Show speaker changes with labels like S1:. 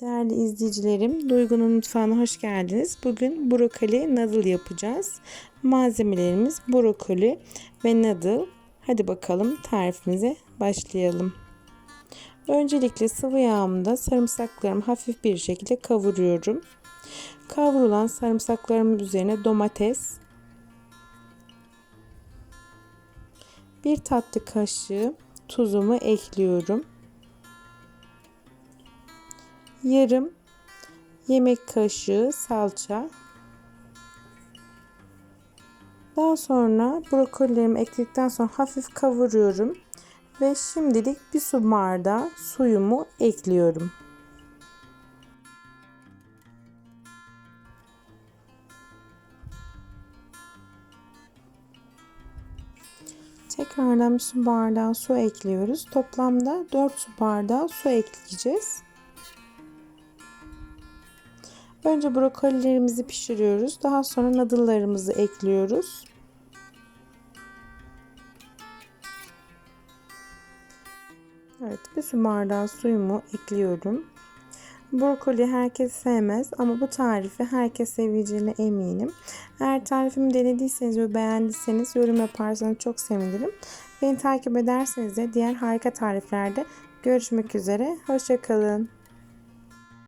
S1: Değerli izleyicilerim, Duygu'nun mutfağına hoş geldiniz. Bugün brokoli noodle yapacağız. Malzemelerimiz brokoli ve noodle. Hadi bakalım tarifimize başlayalım. Öncelikle sıvı yağımda sarımsaklarımı hafif bir şekilde kavuruyorum. Kavrulan sarımsaklarımın üzerine domates, bir tatlı kaşığı tuzumu ekliyorum. Yarım yemek kaşığı salça. Daha sonra brokolilerimi ekledikten sonra hafif kavuruyorum ve şimdilik bir su bardağı suyumu ekliyorum. Tekrardan bir su bardağı su ekliyoruz. Toplamda 4 su bardağı su ekleyeceğiz. Önce brokolilerimizi pişiriyoruz. Daha sonra noodle'larımızı ekliyoruz. Evet bir su bardağı suyumu ekliyorum. Brokoli herkes sevmez ama bu tarifi herkes seveceğine eminim. Eğer tarifimi denediyseniz ve beğendiyseniz yorum yaparsanız çok sevinirim. Beni takip ederseniz de diğer harika tariflerde görüşmek üzere. Hoşçakalın.